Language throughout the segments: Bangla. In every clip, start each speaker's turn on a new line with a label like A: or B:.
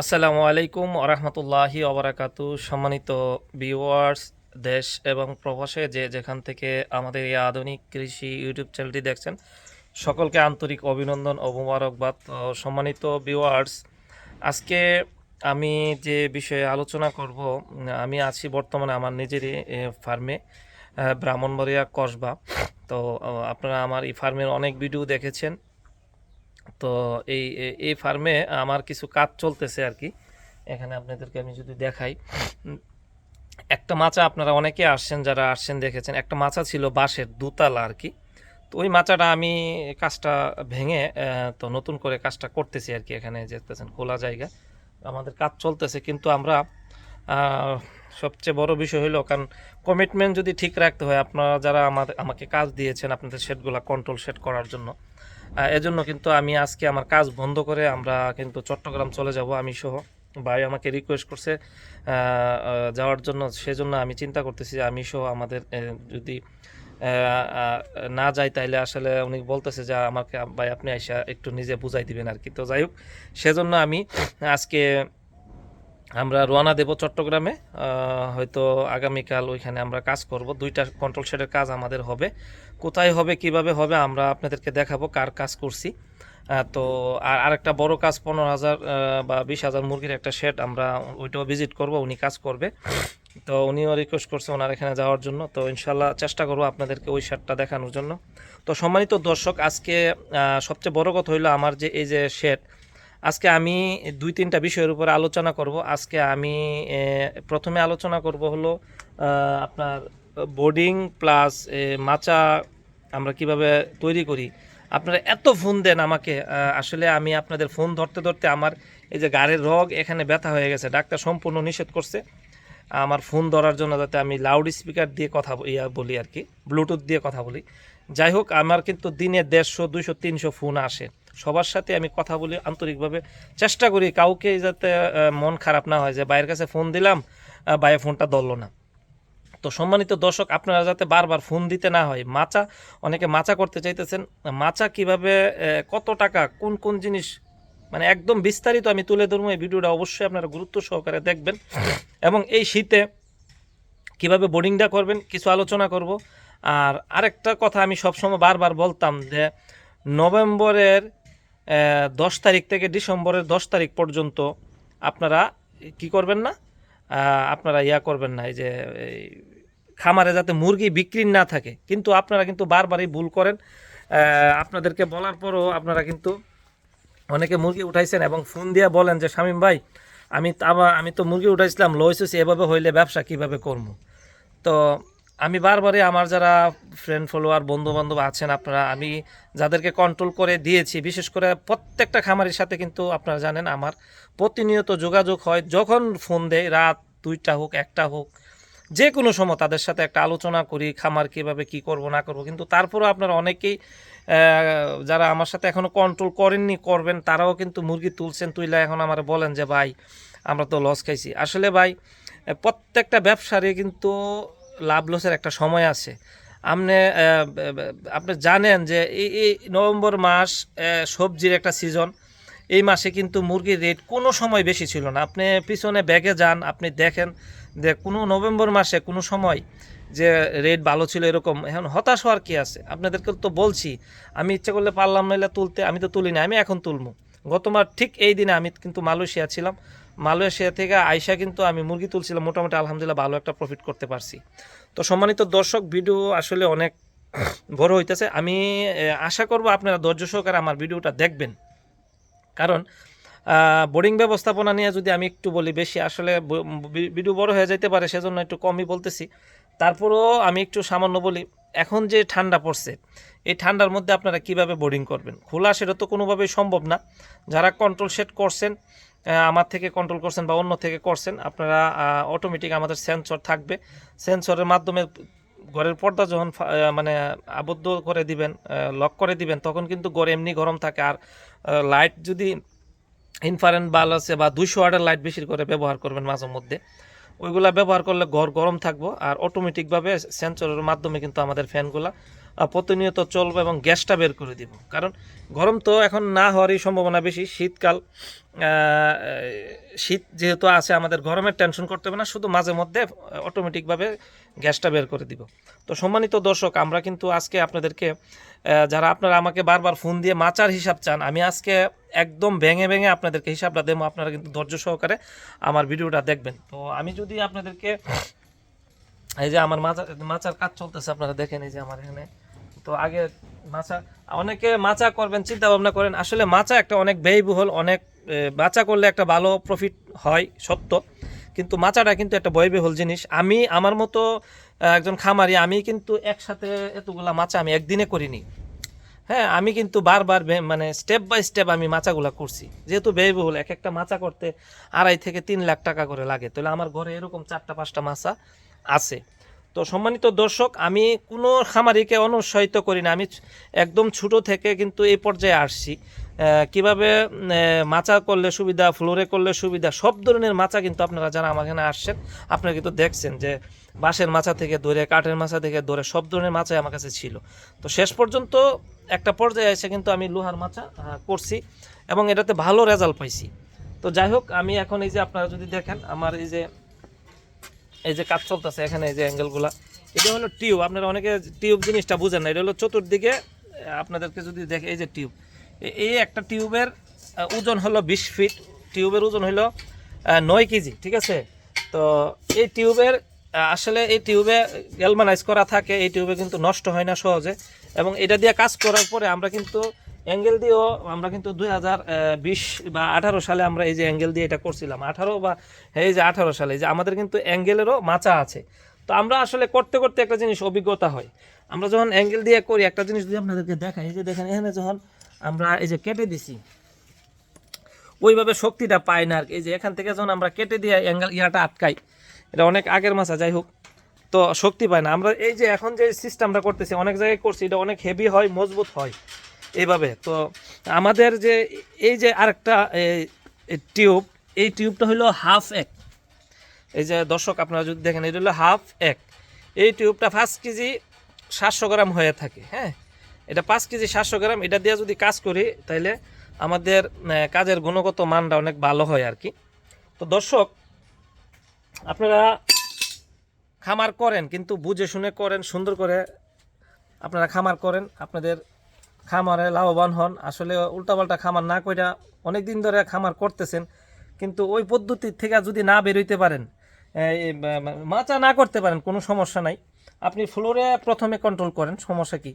A: আসসালামু আলাইকুম আরহামতুল্লাহি অবরাকাতু সম্মানিত ভিউয়ার্স, দেশ এবং প্রবাসে যে যেখান থেকে আমাদের এই আধুনিক কৃষি ইউটিউব চ্যানেলটি দেখছেন, সকলকে আন্তরিক অভিনন্দন ও মোবারকবাদ। সম্মানিত ভিউয়ার্স, আজকে আমি যে বিষয়ে আলোচনা করব, আমি আছি বর্তমানে আমার নিজেরই ফার্মে ব্রাহ্মণবাড়িয়া কসবা। তো আপনারা আমার এই ফার্মের অনেক ভিডিও দেখেছেন। তো এই এই ফার্মে আমার কিছু কাজ চলতেছে আর কি। এখানে আপনাদেরকে আমি যদি দেখাই। একটা মাচা আপনারা অনেকে আসছেন, যারা আসছেন দেখেছেন, একটা মাচা ছিল বাঁশের দুতলা আর কি। তো ওই মাচাটা আমি কাজটা ভেঙে তো নতুন করে কাজটা করতেছি আর কি এখানে যেতেছেন খোলা জায়গা। আমাদের কাজ চলতেছে, কিন্তু আমরা সবচেয়ে বড় বিষয় হলো কারণ কমিটমেন্ট যদি ঠিক রাখতে হয়, আপনারা যারা আমাদের, আমাকে কাজ দিয়েছেন, আপনাদের সেটগুলো কন্ট্রোল সেট করার জন্য এজন্য কিন্তু আমি আজকে আমার কাজ বন্ধ করে আমরা কিন্তু চট্টগ্রাম চলে যাব, আমি সহ। ভাই আমাকে রিকোয়েস্ট করছে যাওয়ার জন্য, সেজন্য আমি চিন্তা করতেছি আমি সহ আমাদের যদি না যাই তাইলে আসলে উনি বলতেছে যে আমাকে, ভাই আপনি আইসা একটু নিজে বুঝাই দিবেন আর কি তো যাই হোক, সেজন্য আমি আজকে আমরা রোয়ানা দেব চট্টগ্রামে হয়তো আগামীকাল ওইখানে আমরা কাজ করব। দুইটা কন্ট্রোল শেডের কাজ আমাদের হবে। কোথায় হবে, কীভাবে হবে, আমরা আপনাদেরকে দেখাবো কার কাজ করছি। তো আর আরেকটা বড় কাজ, পনেরো হাজার বা বিশ হাজার মুরগির একটা শেড আমরা ওইটাও ভিজিট করব, উনি কাজ করবে। তো উনিও রিকোয়েস্ট করছে ওনার এখানে যাওয়ার জন্য। তো ইনশাল্লাহ চেষ্টা করব আপনাদেরকে ওই শেডটা দেখানোর জন্য। তো সম্মানিত দর্শক, আজকে সবচেয়ে বড় কথা হইল আমার যে, এই যে শেড আজকে আমি দুই তিনটা বিষয়ের উপরে আলোচনা করব। আজকে আমি প্রথমে আলোচনা করব হলো আপনার বোর্ডিং প্লাস মাচা আমরা কীভাবে তৈরি করি। আপনারা এত ফোন দেন আমাকে আসলে আমি আপনাদের ফোন ধরতে ধরতে আমার এই যে গাড়ির রগ এখানে ব্যথা হয়ে গেছে। ডাক্তার সম্পূর্ণ নিষেধ করছে। আমার ফোন ধরার জন্য যাতে আমি লাউড স্পিকার দিয়ে কথা ইয়া বলি আর কি ব্লুটুথ দিয়ে কথা বলি। যাই হোক, আমার কিন্তু দিনে দেড়শো, দুইশো, তিনশো ফোন আসে। সবার সাথে আমি কথা বলি আন্তরিকভাবে। চেষ্টা করি কাউকে যাতে মন খারাপ না হয় যে বাইরের কাছে ফোন দিলাম বাইরে ফোনটা ধরলো না। তো সম্মানিত দর্শক, আপনারা যাতে বারবার ফোন দিতে না হয়, মাচা, অনেকে মাচা করতে চাইতেছেন, মাচা কীভাবে কত টাকা, কোন কোন জিনিস মানে একদম বিস্তারিত আমি তুলে ধরবো, এই ভিডিওটা অবশ্যই আপনারা গুরুত্ব সহকারে দেখবেন। এবং এই শীতে কীভাবে বোর্ডিংটা করবেন, কিছু আলোচনা করব। আর আরেকটা কথা আমি সবসময় বারবার বলতাম যে, নভেম্বরের দশ তারিখ থেকে ডিসেম্বরের দশ তারিখ পর্যন্ত আপনারা কি করবেন না? আপনারা ইয়া করবেন না, এই যে খামারে যাতে মুরগি বিক্রি না থাকে। কিন্তু আপনারা কিন্তু বারবারই ভুল করেন। আপনাদেরকে বলার পরও আপনারা কিন্তু অনেকে মুরগি উঠাইছেন এবং ফোন দিয়ে বলেন যে, শামীম ভাই, আমি আমি তো মুরগি উঠাইছিলাম লইসেছি এভাবে হইলে ব্যবসা কীভাবে করব তো আমি বারবারই আমার যারা ফ্রেন্ড ফলোয়ার বন্ধু বান্ধব আছেন আপনারা, আমি যাদেরকে কন্ট্রোল করে দিয়েছি, বিশেষ করে প্রত্যেকটা খামারের সাথে কিন্তু আপনারা জানেন আমার প্রতিনিয়ত যোগাযোগ হয়, যখন ফোন দেয়, রাত দুইটা হোক, একটা হোক যে কোনো সময় তাদের সাথে একটা আলোচনা করি, খামার কীভাবে কি করব, না করব, কিন্তু তারপরেও আপনারা অনেকেই যারা আমার সাথে এখনও কন্ট্রোল করেননি, করবেন, তারাও কিন্তু মুরগি তুলছেন, তুইলে এখন আমার বলেন যে, ভাই, আমরা তো লস খাইছি। আসলে ভাই, প্রত্যেকটা ব্যবসারই কিন্তু লাভ লসের একটা সময় আছে। আপনি আপনি জানেন যে এই এই নভেম্বর মাস সবজির একটা সিজন এই মাসে কিন্তু মুরগির রেট কোনো সময় বেশি ছিল না। আপনি পিছনে ব্যাগে যান, আপনি দেখেন যে কোনো নভেম্বর মাসে কোনো সময় যে রেট ভালো ছিল এরকম। এখন হতাশ হওয়ার কি আছে? আপনাদেরকে তো বলছি, আমি ইচ্ছা করলে পারলাম, নাইলে তুলতে, আমি তো তুলি না, আমি এখন তুলবো গতবার ঠিক এই দিনে আমি কিন্তু মালয়েশিয়া ছিলাম। মালয়েশিয়া থেকে আইসা কিন্তু আমি মুরগি তুলছিলাম, মোটামুটি আলহামদুলিল্লাহ ভালো একটা প্রফিট করতে পারছি। তো সম্মানিত দর্শক ভিডিও আসলে অনেক বড় হইতেছে। আমি আশা করব আপনারা ধৈর্য সহকারে আমার ভিডিওটা দেখবেন। কারণ বোর্ডিং ব্যবস্থাপনা নিয়ে যদি আমি একটু বলি, বেশি আসলে ভিডিও বড় হয়ে যেতে পারে, সেজন্য একটু কমই বলতেছি। তারপরেও আমি একটু সামান্য বলি, এখন যে ঠান্ডা পড়ছে, এই ঠান্ডার মধ্যে আপনারা কীভাবে বোর্ডিং করবেন? খোলা সেটা তো কোনোভাবেই সম্ভব না। যারা কন্ট্রোল সেট করছেন আমার থেকে কন্ট্রোল করছেন বা অন্য থেকে করছেন, আপনারা অটোমেটিক আমাদের সেন্সর থাকবে। সেন্সরের মাধ্যমে ঘরের পর্দা যখন মানে আবদ্ধ করে দিবেন লক করে দিবেন, তখন কিন্তু ঘর এমনি গরম থাকে। আর লাইট যদি ইনফারেন্ট বাল্ব আছে বা দুইশো ওয়াটের লাইট বেশি করে ব্যবহার করবেন মাঝে মধ্যে, ওইগুলা ব্যবহার করলে ঘর গরম থাকব। আর অটোমেটিকভাবে সেন্সরের মাধ্যমে কিন্তু আমাদের ফ্যানগুলা প্রতিনিয়ত চলবো এবং গ্যাসটা বের করে দিব। কারণ গরম তো এখন না হওয়ারই সম্ভাবনা বেশি। শীতকাল শীত যেহেতু আছে, আমাদের গরমের টেনশন করতে হবে না, শুধু মাঝে মধ্যে অটোমেটিকভাবে গ্যাসটা বের করে দিব। তো সম্মানিত দর্শক, আমরা কিন্তু আজকে আপনাদেরকে যারা আপনারা আমাকে বারবার ফোন দিয়ে মাচার হিসাব চান, আমি আজকে একদম ভেঙে ভেঙে আপনাদেরকে হিসাবটা দেবো। আপনারা কিন্তু ধৈর্য সহকারে আমার ভিডিওটা দেখবেন। তো আমি যদি আপনাদেরকে, এই যে আমার মাচা, মাচার কাজ চলতেছে, আপনারা দেখেন এই যে আমার এখানে তো আগে মাচা, অনেকে মাচা করবেন চিন্তা ভাবনা করেন, আসলে মাচা একটা অনেক ব্যয়বহুল, অনেক মাচা করলে একটা ভালো প্রফিট হয়, সত্য। কিন্তু মাচাটা কিন্তু একটা ব্যয়বহুল জিনিস। আমি, আমার মতো একজন খামারি, আমি কিন্তু একসাথে এতগুলা মাচা আমি একদিনে করিনি। হ্যাঁ আমি কিন্তু বারবার মানে স্টেপ বাই স্টেপ আমি মাচাগুলা করছি। যেহেতু ব্যয়বহুল এক একটা মাচা করতে আড়াই থেকে তিন লাখ টাকা করে লাগে। তাহলে আমার ঘরে এরকম চারটা পাঁচটা মাচা আছে। তো সম্মানিত দর্শক, আমি কোনো খামারিকে অনুৎসাহিত করি না। আমি একদম ছোট থেকে কিন্তু এই পর্যায়ে আসছি। কীভাবে মাচা করলে সুবিধা, ফ্লোরে করলে সুবিধা, সব ধরনের মাচা কিন্তু আপনারা যারা আমার এখানে আসছেন, আপনারা কিন্তু দেখছেন যে বাঁশের মাচা থেকে ধরে, কাঠের মাচা থেকে ধরে, সব ধরনের মাচাই আমার কাছে ছিল। তো শেষ পর্যন্ত একটা পর্যায়ে এসে কিন্তু আমি লোহার মাচা করছি এবং এটাতে ভালো রেজাল্ট পাইছি। তো যাই হোক, আমি এখন এই যে আপনারা যদি দেখেন, আমার এই যে এই যে কাজ চলতেছে এখানে, এই যে অ্যাঙ্গেলগুলা এটা হলো টিউব আপনারা অনেকে টিউব জিনিসটা বুঝেন না, এটা হলো চতুর্দিকে আপনাদেরকে যদি দেখে, এই যে টিউব এই একটা টিউবের ওজন হলো বিশ ফিট টিউবের ওজন হলো নয় কেজি, ঠিক আছে? তো এই টিউবের আসলে এই টিউবে গ্যালমানাইজ করা থাকে, এই টিউবে কিন্তু নষ্ট হয় না সহজে। এবং এটা দিয়ে কাজ করার পরে আমরা কিন্তু অ্যাঙ্গেল দিয়েও আমরা কিন্তু দুই হাজার বিশ বা আঠারো সালে আমরা এই যে অ্যাঙ্গেল দিয়ে এটা করছিলাম। আঠারো বা এই যে আঠারো সালে যে আমাদের কিন্তু অ্যাঙ্গেলেরও মাচা আছে। তো আমরা আসলে করতে করতে একটা জিনিস অভিজ্ঞতা হয়। আমরা যখন অ্যাঙ্গেল দিয়ে করি, একটা জিনিস যদি আপনাদেরকে দেখাই, এই যে দেখেন, এখানে যখন আমরা এই যে কেটে দিছি, ওইভাবে শক্তিটা পাই না আর এই যে এখান থেকে যখন আমরা কেটে দিয়ে অ্যাঙ্গেল ইয়াটা আটকাই, এটা অনেক আগের মাছা যাই হোক, তো শক্তি পায় না। আমরা এই যে এখন যে সিস্টেমটা করতেছি, অনেক জায়গায় করছি, এটা অনেক হেভি হয়, মজবুত হয়। এইভাবে। তো আমাদের যে এই যে আরেকটা টিউব, এই টিউবটা হলো হাফ এক। এই যে দর্শক, আপনারা যদি দেখেন, এটা হলো হাফ এক। এই টিউবটা পাঁচ কেজি সাতশো গ্রাম হয়ে থাকে হ্যাঁ? এটা পাঁচ কেজি সাতশো গ্রাম, এটা দিয়ে যদি কাজ করি তাহলে আমাদের কাজের গুণগত মানটা অনেক ভালো হয় আর কি। তো দর্শক, আপনারা খামার করেন, কিন্তু বুঝে শুনে করেন, সুন্দর করে আপনারা খামার করেন, আপনাদের খামারে লাভবান হন। আসলে উল্টাপাল্টা খামার না কইরা অনেক দিন ধরে খামার করতেছেন। কিন্তু ওই পদ্ধতির থেকে যদি না বেরোইতে পারেন মাচা না করতে পারেন, কোনো সমস্যা নাই। আপনি ফ্লোরে প্রথমে কন্ট্রোল করেন, সমস্যা কি?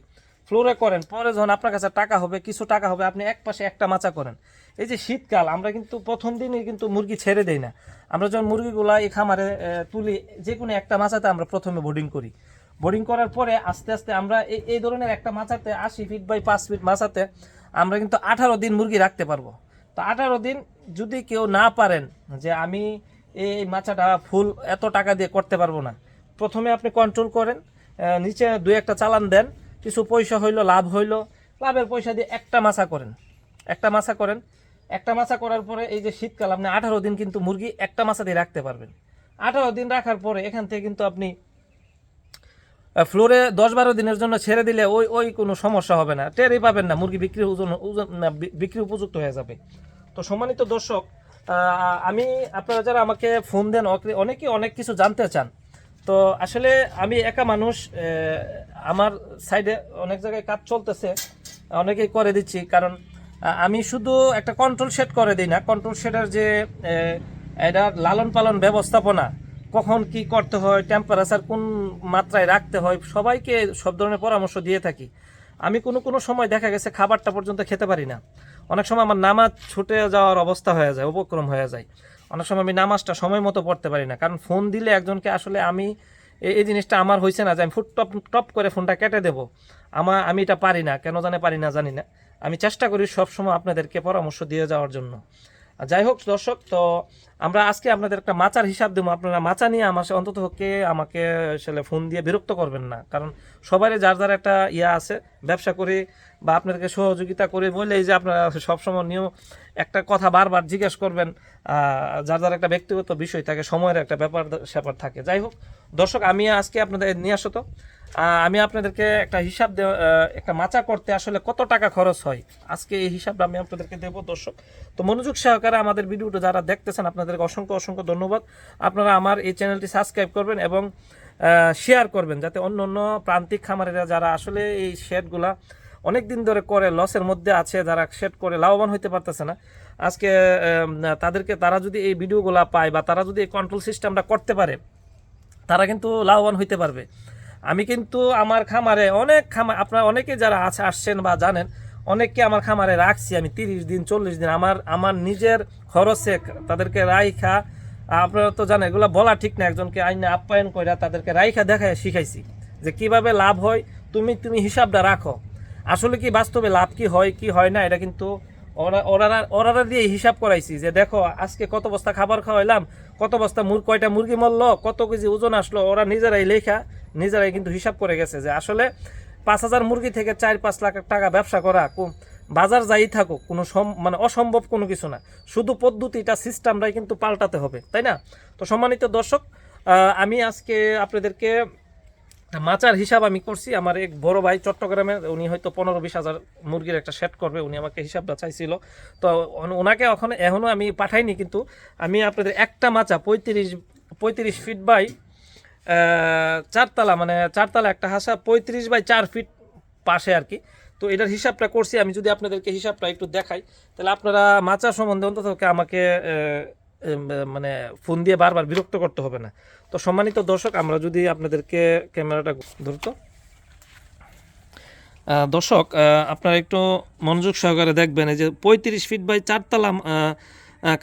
A: ফ্লোরে করেন, পরে যখন আপনার কাছে টাকা হবে, কিছু টাকা হবে, আপনি এক পাশে একটা মাচা করেন। এই যে শীতকাল, আমরা কিন্তু প্রথম দিনই কিন্তু মুরগি ছেড়ে দেই না। আমরা যখন মুরগিগুলা এই খামারে তুলি যে কোনো একটা মাচাতে আমরা প্রথমে বোর্ডিং করি। বোর্ডিং করার পরে আস্তে আস্তে আমরা এই এই ধরনের একটা মাচাতে আশি ফিট বাই পাঁচ ফিট মাচাতে আমরা কিন্তু আঠারো দিন মুরগি রাখতে পারব। তো আঠারো দিন যদি কেউ না পারেন যে আমি এই মাচাটা ফুল এত টাকা দিয়ে করতে পারব না, প্রথমে আপনি কন্ট্রোল করেন নিচে দুই একটা চালান দেন, কিছু পয়সা হইল, লাভ হইল, লাভের পয়সা দিয়ে একটা মাছা করেন। একটা মাছা করেন, একটা মাছা করার পরে এই যে শীতকাল, আপনি আঠারো দিন কিন্তু মুরগি একটা মাছা দিয়ে রাখতে পারবেন। আঠারো দিন রাখার পরে এখান থেকে কিন্তু আপনি ফ্লোরে দশ বারো দিনের জন্য ছেড়ে দিলে ওই ওই কোনো সমস্যা হবে না। টেরই পাবেন না, মুরগি বিক্রি ওজন ওজন বিক্রি উপযুক্ত হয়ে যাবে। তো সম্মানিত দর্শক আমি, আপনারা যারা আমাকে ফোন দেন অনেকেই অনেক কিছু জানতে চান। তো আসলে আমি একা মানুষ আমার সাইডে অনেক জায়গায় কাজ চলতেছে, অনেকেই করে দিচ্ছি। কারণ আমি শুধু একটা কন্ট্রোল সেট করে দিই না। কন্ট্রোল সেটের যে এটা লালন পালন ব্যবস্থাপনা কখন কি করতে হয় টেম্পারেচার কোন মাত্রায় রাখতে হয়, সবাইকে সব ধরনের পরামর্শ দিয়ে থাকি। আমি কোনো কোনো সময় দেখা গেছে খাবারটা পর্যন্ত খেতে পারি না। অনেক সময় আমার নামাজ ছুটে যাওয়ার অবস্থা হয়ে যায়, উপক্রম হয়ে যায়। অনেক সময় আমি নামাজটা সময় মতো পড়তে পারি না, কারণ ফোন দিলে একজনকে আসলে আমি এই জিনিসটা আমার হয়েছে না যে আমি ফুট টপ টপ করে ফোনটা কেটে দেব। আমার আমি এটা পারি না, কেন জানে পারি না জানি না। আমি চেষ্টা করি সবসময় আপনাদেরকে পরামর্শ দিয়ে যাওয়ার জন্য। যাই হোক, দর্শক, তো আমরা আজকে আপনাদের একটা মাচার হিসাব দেবো। আপনারা মাচা নিয়ে আমার অন্তত পক্ষে আমাকে আসলে ফোন দিয়ে বিরক্ত করবেন না। কারণ সবারই যার যার একটা ইয়া আছে, ব্যবসা করে বা আপনাদেরকে সহযোগিতা করে বলেই যে আপনারা সবসময় নিয়েও একটা কথা বারবার জিজ্ঞেস করবেন যার যার একটা ব্যক্তিগত বিষয় থাকে, সময়ের একটা ব্যাপার স্যাপার থাকে। যাই হোক, দর্শক, আমি আজকে আপনাদের নিয়ে আসতো আমি আপনাদেরকে একটা হিসাব একটা মাচা করতে আসলে কত টাকা খরচ হয়? আজকে এই হিসাবটা আমি আপনাদেরকে দেবো, দর্শক। তো মনোযোগ সহকারে আমাদের ভিডিওটা যারা দেখতেছেন, আপনাদেরকে অসংখ্য অসংখ্য ধন্যবাদ। আপনারা আমার এই চ্যানেলটি সাবস্ক্রাইব করবেন এবং শেয়ার করবেন যাতে অন্য অন্য প্রান্তিক খামারেরা যারা আসলে এই শেডগুলা অনেক দিন ধরে করে লসের মধ্যে আছে, যারা শেড করে, লাভবান হইতে পারতেছে না। আজকে তাদেরকে, তারা যদি এই ভিডিওগুলা পায় বা তারা যদি এই কন্ট্রোল সিস্টেমটা করতে পারে, তারা কিন্তু লাভবান হইতে পারবে। আমি কিন্তু আমার খামারে অনেক খামার আপনারা অনেকে যারা আছে, আসছেন বা জানেন, অনেককে আমার খামারে রাখছি আমি তিরিশ দিন, চল্লিশ দিন। আমার আমার নিজের খরচে তাদেরকে রাইখা আপনারা তো জানেন, এগুলো বলা ঠিক না। একজনকে আইনে আপ্যায়ন করে তাদেরকে রাইখা দেখায় শিখাইছি যে কীভাবে লাভ হয়, তুমি তুমি হিসাবটা রাখো। আসলে কি বাস্তবে লাভ কি হয় কি হয় না, এটা কিন্তু ওরা ওরারা দিয়ে হিসাব করাইছি যে দেখো, আজকে কত বস্তা খাবার খাওয়াইলাম, কত বস্তা মুর কয়টা মুরগি মরলো, কত কেজি ওজন আসলো, ওরা নিজেরাই লেখা নিজেরাই কিন্তু হিসাব করে গেছে যে আসলে পাঁচ হাজার মুরগি থেকে চার পাঁচ লাখ টাকা ব্যবসা করা বাজার যাই থাকুক, কোনো মানে অসম্ভব কোনো কিছু না। শুধু পদ্ধতিটা সিস্টেমটাই কিন্তু পাল্টাতে হবে, তাই না? তো সম্মানিত দর্শক আমি আজকে আপনাদেরকে মাচার হিসাব আমি করছি। আমার এক বড় ভাই চট্টগ্রামের, উনি হয়তো পনেরো বিশ হাজার মুরগির একটা সেট করবে, উনি আমাকে হিসাবটা চাইছিল তো ওনাকে এখন এখনও আমি পাঠাইনি, কিন্তু আমি আপনাদের একটা মাচা পঁয়ত্রিশ পঁয়ত্রিশ ফিট বাই চারতলা মানে চারতলা একটা হাসা পঁয়ত্রিশ বাই চার ফিট পাশে আর কি। তো এটার হিসাবটা করছি, আমি যদি আপনাদেরকে হিসাবটা একটু দেখাই, তাহলে আপনারা মাচা সম্বন্ধে অন্তত আমাকে মানে ফোন দিয়ে বারবার বিরক্ত করতে হবে না। তো সম্মানিত দর্শক, আমরা যদি আপনাদেরকে ক্যামেরাটা ধরতো। দর্শক আপনারা একটু মনোযোগ সহকারে দেখবেন, এই যে পঁয়ত্রিশ ফিট বাই চারতলা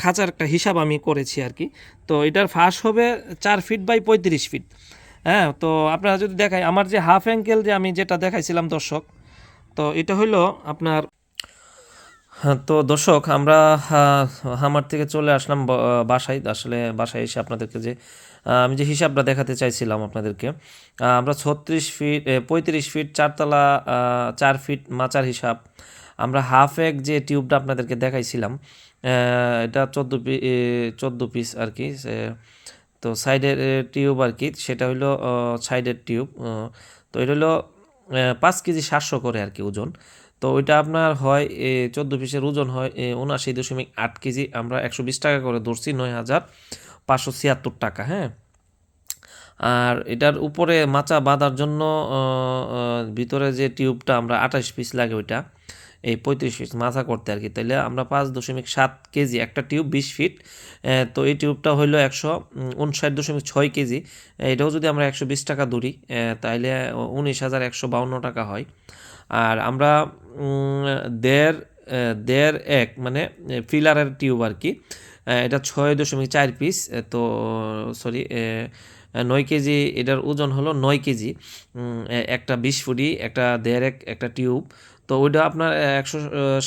A: খাঁচার একটা হিসাব আমি করেছি আর কি। তো এটার ফাঁস হবে চার ফিট বাই পঁয়ত্রিশ ফিট। হ্যাঁ তো আপনারা যদি দেখাই, আমার যে হাফ অ্যাঙ্কেল যে আমি যেটা দেখাইছিলাম দর্শক, তো এটা হইল আপনার হ্যাঁ তো দর্শক, আমরা হামার থেকে চলে আসলাম বাসায়। আসলে বাসায় এসে আপনাদেরকে যে আমি যে হিসাবটা দেখাতে চাইছিলাম আপনাদেরকে আমরা ছত্রিশ ফিট পঁয়ত্রিশ ফিট চারতলা চার ফিট মাচার হিসাব, আমরা হাফ এক যে টিউবটা আপনাদেরকে দেখাইছিলাম এটা চোদ্দ পি চোদ্দ পিস আর কি তো সাইডের টিউব আর কি, সেটা হইল সাইডের টিউব তো এটা হলো পাঁচ কেজি সাতশো করে আর কি ওজন। তো ওইটা আপনার হয় চোদ্দ পিসের ওজন হয় উনআশি দশমিক আট কেজি, আমরা একশো বিশ টাকা করে ধরছি, নয় হাজার পাঁচশো ছিয়াত্তর টাকা হ্যাঁ। আর এটার উপরে মাচা বাঁধার জন্য ভিতরে যে টিউবটা আমরা আঠাশ পিস লাগে ওইটা এই পঁয়ত্রিশ পিস মাথা করতে আর কি। তাইলে আমরা পাঁচ দশমিক সাত কেজি একটা টিউব, বিশ ফিট তো এই টিউবটা হইল একশো উনষাট দশমিক ছয় কেজি। এটাও যদি আমরা একশো বিশ টাকা ধরি তাহলে উনিশ হাজার একশো বাউন্ন টাকা হয়। আর আমরা দেড় দেড় এক মানে ফিলারের টিউব আর কি এটা ছয় দশমিক চার পিস তো, সরি নয় কেজি, এটার ওজন হলো নয় কেজি একটা বিশ ফুটি, একটা দেড় এক, একটা টিউব তো ওইটা আপনার একশো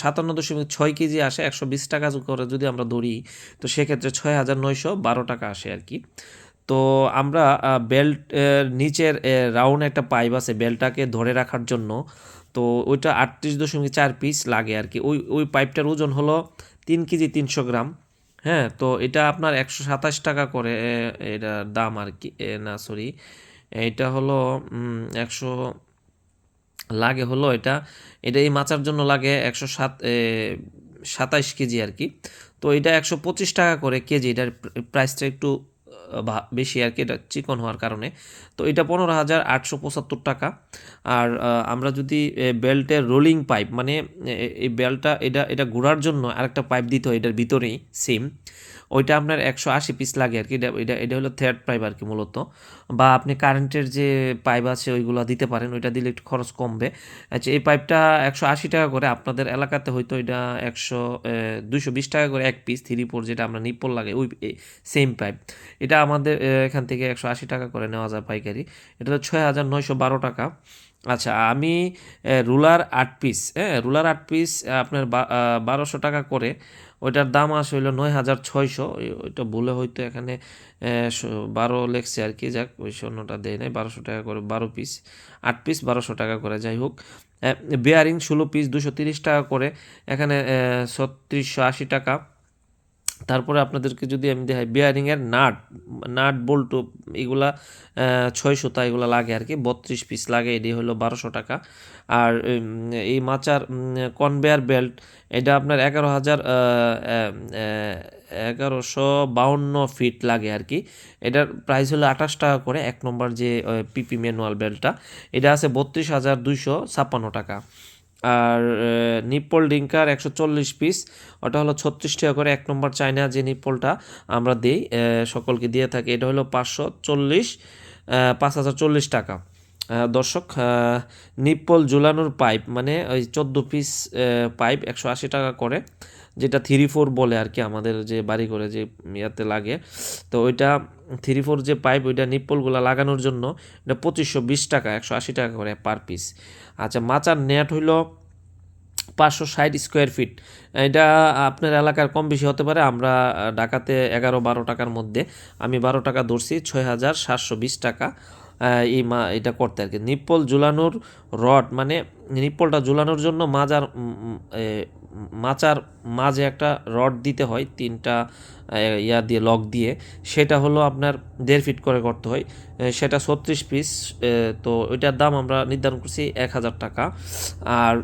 A: সাতান্ন দশমিক ছয় কেজি আসে, একশো বিশ টাকা করে যদি আমরা ধরি, তো সেক্ষেত্রে ছয় হাজার নয়শো বারো টাকা আসে আর কি। তো আমরা বেল্ট নিচের রাউন্ড একটা পাইপ আছে বেল্টটাকে ধরে রাখার জন্য, তো ওইটা আটত্রিশ দশমিক চার পিস লাগে আর কি। ওই ওই পাইপটার ওজন হলো তিন কেজি তিনশো গ্রাম হ্যাঁ? তো এটা আপনার একশো সাতাশ টাকা করে এটা দাম আর কি না, সরি এটা হলো একশো লাগে হলো এটা। এটা এই মাচার জন্য লাগে একশো সাত সাতাইশ কেজি আর কি। তো এটা একশো পঁচিশ টাকা করে কেজি। এটার প্রাইসটা একটু বেশি আর কি। এটা চিকন হওয়ার কারণে। তো এটা পনেরো হাজার আটশো পঁচাত্তর টাকা। আর আমরা যদি বেল্টের রোলিং পাইপ মানে এই বেল্টটা, এটা এটা ঘোরার জন্য আরেকটা পাইপ দিতে হয় এটার ভিতরেই, সেম। ওইটা আপনার একশো আশি পিস লাগে আর কি। এটা এটা এটা হলো থার্ড পাইপ আর কি মূলত। বা আপনি কারেন্টের যে পাইপ আছে ওইগুলো দিতে পারেন, ওইটা দিলে একটু খরচ কমবে। আচ্ছা এই পাইপটা একশো আশি টাকা করে আপনাদের এলাকাতে হয়তো এটা একশো দুইশো বিশ টাকা করে এক পিস থ্রি ফোর যেটা আমরা নিপল লাগে, ওই সেম পাইপ এটা আমাদের এখান থেকে একশো আশি টাকা করে নেওয়া যায় পাইকারি। এটা তো ছয় হাজার নয়শো বারো টাকা। আচ্ছা আমি রুলার আট পিস হ্যাঁ রুলার আট পিস আপনার বারোশো টাকা করে ওইটার দাম আসে হইল নয় হাজার ছয়শো। ওইটা ভুলে হয়তো এখানে বারো লেখছে আর কি, যাক, ওই স্বর্ণটা দেয় নাই, বারোশো টাকা করে, বারো পিস আট পিস বারোশো টাকা করে, যাই হোক। বেয়ারিং ষোলো পিস দুশো তিরিশ টাকা করে, এখানে ছত্রিশশো আশি টাকা। তারপরে আপনাদেরকে যদি আমি দেখাই বিয়ারিংয়ের নাট নাট বল্টু এগুলা আহ, ছয় সুতা এগুলা লাগে আর কি বত্রিশ পিস লাগে এটি হলো বারোশো টাকা। আর এই মাচার কনভেয়ার বেল্ট এটা আপনার এগারো হাজার এগারোশো বাউন্ন ফিট লাগে আর কি। এটার প্রাইস হলো আঠাশ টাকা করে এক নম্বর যে পিপি ম্যানুয়াল বেল্টটা এটা আছে বত্রিশ হাজার দুইশো ছাপ্পান্ন টাকা। আর নিপ্পল ডিঙ্কার একশো চল্লিশ পিস ওটা হলো ছত্রিশ টাকা করে, এক নম্বর চায়না যে নিপ্পলটা আমরা দিই সকলকে দিয়ে থাকি। এটা হলো পাঁচশো চল্লিশ পাঁচ হাজার চল্লিশ টাকা। দর্শক নিপ্পল ঝুলানোর পাইপ মানে ওই চোদ্দ পিস পাইপ একশো আশি টাকা করে। যেটা থ্রি ফোর বলে আর কি আমাদের যে বাড়ি করে যে ইয়াতে লাগে। তো ওইটা থ্রি ফোর যে পাইপ, ওইটা নিপ্পলগুলো লাগানোর জন্য এটা পঁচিশশো বিশ টাকা, একশো আশি টাকা করে পার পিস আচ্ছা মাচার নেট হইল পাঁচশো ষাট স্কোয়ার ফিট এটা আপনার এলাকার কম বেশি হতে পারে, আমরা ঢাকাতে এগারো বারো টাকার মধ্যে। আমি বারো টাকা ধরছি, ছয় হাজার সাতশো বিশ টাকা। এই মা, এটা করতে আর কি। নিপ্পল ঝুলানোর রড মানে নিপ্পলটা ঝুলানোর জন্য মাজার মাচার মাঝে একটা রড দিতে হয়, তিনটা ইয়া দিয়ে, লক দিয়ে। সেটা হলো আপনার দেড় ফিট করে করতে হয়। সেটা ছত্রিশ পিস তো ওইটার দাম আমরা নির্ধারণ করছি এক হাজার টাকা। আর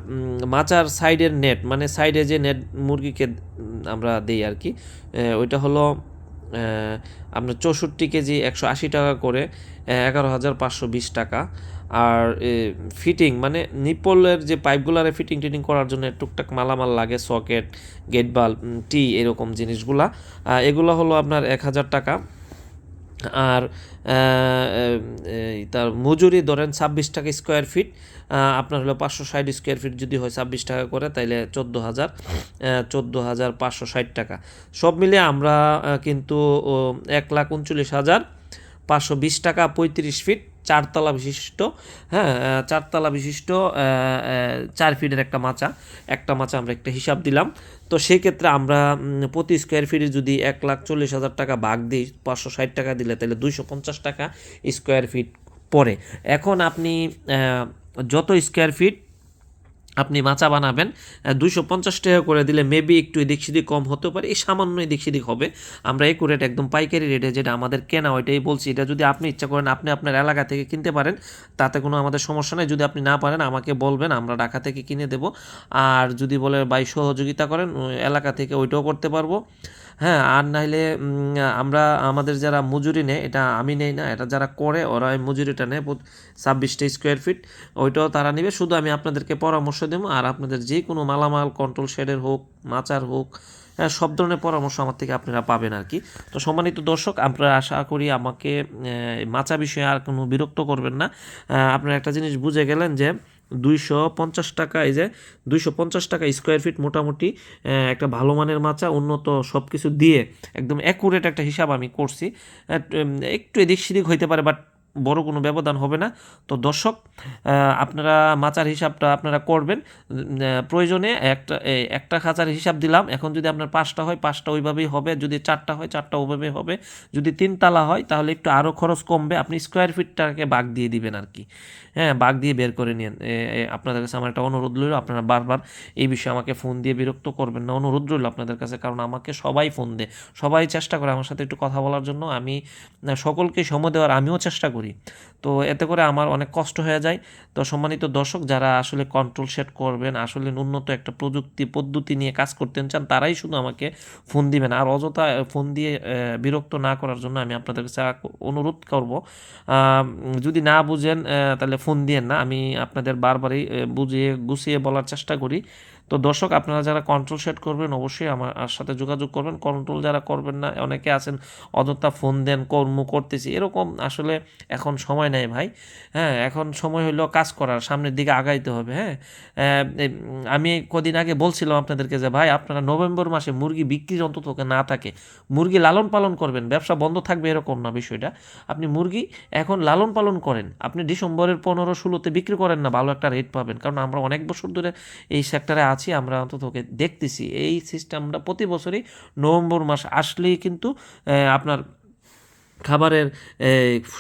A: মাচার সাইডের নেট মানে সাইডে যে নেট মুরগিকে আমরা দিই আর কি ওইটা হলো আপনার চৌষট্টি কেজি একশো আশি টাকা করে এগারো হাজার পাঁচশো বিশ টাকা। আর ফিটিং মানে নিপলের যে পাইপগুলারে ফিটিং টিটিং করার জন্য টুকটাক মালামাল লাগে সকেট গেট বাল্ব টি এরকম জিনিসগুলা। এগুলো হলো আপনার এক হাজার টাকা। আর তার মজুরি ধরেন ছাব্বিশ টাকা স্কোয়ার ফিট আপনার হলো পাঁচশো ষাট স্কোয়ার ফিট যদি হয় ছাব্বিশ টাকা করে, তাইলে চোদ্দ হাজার চোদ্দ হাজার পাঁচশো ষাট টাকা। সব মিলিয়ে আমরা কিন্তু এক লাখ উনচল্লিশ হাজার পাঁচশো বিশ টাকা, পঁয়ত্রিশ ফিট চারতলা বিশিষ্ট হ্যাঁ চারতলা বিশিষ্ট চার ফিটের একটা মাচা। একটা মাচা আমরা একটা হিসাব দিলাম। তো সেক্ষেত্রে আমরা প্রতি স্কোয়ার ফিটে যদি এক লাখ চল্লিশ হাজার টাকা ভাগ দিই, পাঁচশো ষাট টাকা দিলে, তাহলে দুইশো পঞ্চাশ টাকা স্কোয়ার ফিট পড়ে। এখন আপনি যত স্কোয়ার ফিট আপনি মাচা বানাবেন দুশো পঞ্চাশ টাকা করে দিলে মেবি একটু এদিক সেদিক কম হতে পারে, এই সামান্য এদিক সেদিক হবে। আমরা একুরেট একদম পাইকারি রেটে যেটা আমাদের কেনা, ওইটাই বলছি। এটা যদি আপনি ইচ্ছা করেন, আপনি আপনার এলাকা থেকে কিনতে পারেন, তাতে কোনো আমাদের সমস্যা নেই। যদি আপনি না পারেন, আমাকে বলবেন, আমরা ঢাকা থেকে কিনে দেব। আর যদি বলে বাই সহযোগিতা করেন এলাকা থেকে ওইটাও করতে পারব। হ্যাঁ আর নাইলে আমরা, আমাদের যারা মজুরি নেয়, এটা আমি নেই না, এটা যারা করে, ওরা এই মজুরিটা নেয় ছাব্বিশটা স্কোয়ার ফিট ওইটাও তারা নেবে। শুধু আমি আপনাদেরকে পরামর্শ দেবো, আর আপনাদের যে কোনো মালামাল কন্ট্রোল শেডের হোক, মাচার হোক হ্যাঁ সব ধরনের পরামর্শ আমার থেকে আপনারা পাবেন আর কি। তো সম্মানিত দর্শক, আপনারা আশা করি আমাকে মাচা বিষয়ে আর কোনো বিরক্ত করবেন না। আপনারা একটা জিনিস বুঝে গেলেন যে দুইশো পঞ্চাশ টাকা, এই যে দুইশো পঞ্চাশ টাকা স্কোয়ার ফিট মোটামুটি একটা ভালো মানের মাচা, উন্নত সব কিছু দিয়ে একদম অ্যাকুরেট একটা হিসাব আমি করছি। একটু এদিক সেদিক হইতে পারে বাট বড় কোনো ব্যবধান হবে না। তো দর্শক আপনারা মাচার হিসাবটা আপনারা করবেন। প্রয়োজনে একটা একটা খাঁচার হিসাব দিলাম। এখন যদি আপনার পাঁচটা হয়, পাঁচটা ওইভাবেই হবে। যদি চারটা হয়, চারটা ওইভাবেই হবে। যদি তিন তিনতলা হয়, তাহলে একটু আরও খরচ কমবে। আপনি স্কোয়ার ফিটটাকে বাঘ দিয়ে দিবেন আর কি। হ্যাঁ বাঘ দিয়ে বের করে নিন আপনাদের কাছে আমার একটা অনুরোধ রইল। আপনারা বারবার এই বিষয়ে আমাকে ফোন দিয়ে বিরক্ত করবেন না। অনুরোধ রইল আপনাদের কাছে, কারণ আমাকে সবাই ফোন দেয়। সবাই চেষ্টা করে আমার সাথে একটু কথা বলার জন্য। আমি সকলকে সময় দেওয়ার আমিও চেষ্টা করি। তো এতে করে আমার অনেক কষ্ট হয়ে যায়। তো সম্মানিত দর্শক, যারা আসলে কন্ট্রোল সেট করবেন, আসলে উন্নত একটা প্রযুক্তি পদ্ধতি নিয়ে কাজ করতে চান, তারাই শুধু আমাকে ফোন দিবেন। আর অযথা ফোন দিয়ে বিরক্ত না করার জন্য আমি আপনাদের কাছে অনুরোধ করব যদি না বুঝেন তাহলে ফোন দিয়েন না। আমি আপনাদের বারবারই বুঝিয়ে, গুছিয়ে বলার চেষ্টা করি। তো দর্শক, আপনারা যারা কন্ট্রোল সেট করবেন, অবশ্যই আমার সাথে যোগাযোগ করবেন। কন্ট্রোল যারা করবেন না, অনেকে আছেন, অযথা ফোন দেন, কর্ম করতেছি, এরকম আসলে এখন সময় নেই ভাই। হ্যাঁ এখন সময় হলো কাজ করার, সামনের দিকে আগাইতে হবে হ্যাঁ। আমি কদিন আগে বলছিলাম আপনাদেরকে যে, ভাই, আপনারা নভেম্বর মাসে মুরগি বিক্রির অন্তত না থাকে, মুরগি লালন পালন করবেন, ব্যবসা বন্ধ থাকবে এরকম না বিষয়টা। আপনি মুরগি এখন লালন পালন করেন, আপনি ডিসেম্বরের পনেরো, ষোলোতে বিক্রি করেন না, ভালো একটা রেট পাবেন। কারণ আমরা অনেক বছর ধরে এই সেক্টরে আছি, আমরা অন্তত ওকে দেখতেছি। এই সিস্টেমটা প্রতি বছরই নভেম্বর মাস আসলেই কিন্তু আপনার খাবারের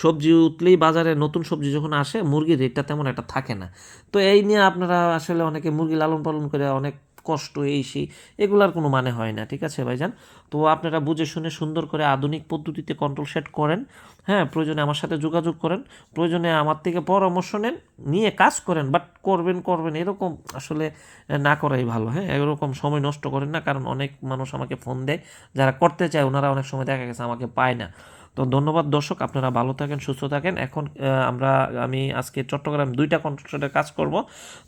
A: সবজি উঠলেই বাজারে নতুন সবজি যখন আসে, মুরগির রেটটা তেমন একটা থাকে না। তো এই নিয়ে আপনারা আসলে অনেকে মুরগি লালন পালন করে অনেক কষ্ট, এই সেই, এগুলার কোনো মানে হয় না, ঠিক আছে ভাইজান? তো আপনারা বুঝে শুনে সুন্দর করে আধুনিক পদ্ধতিতে কন্ট্রোল সেট করেন হ্যাঁ? প্রয়োজনে আমার সাথে যোগাযোগ করেন, প্রয়োজনে আমার থেকে পরামর্শ নেন, নিয়ে কাজ করেন বাট করবেন করবেন, এরকম আসলে না করাই ভালো হ্যাঁ? এরকম সময় নষ্ট করেন না, কারণ অনেক মানুষ আমাকে ফোন দেয়, যারা করতে চায়, ওনারা অনেক সময় দেখা গেছে আমাকে পায় না। তো ধন্যবাদ দর্শক, আপনারা ভালো থাকেন, সুস্থ থাকেন। এখন আমরা, আমি আজকে চট্টগ্রাম দুইটা কন্ট্রাক্টরের কাজ করব।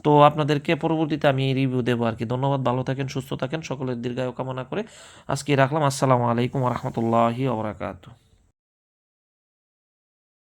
A: তো আপনাদেরকে পরবর্তীতে আমি রিভিউ দেবো আর কি ধন্যবাদ, ভালো থাকেন, সুস্থ থাকেন। সকলের দীর্ঘায়ু কামনা করে আজকে রাখলাম। আসসালামু আলাইকুম রহমতুল্লাহি ওবরাকাতু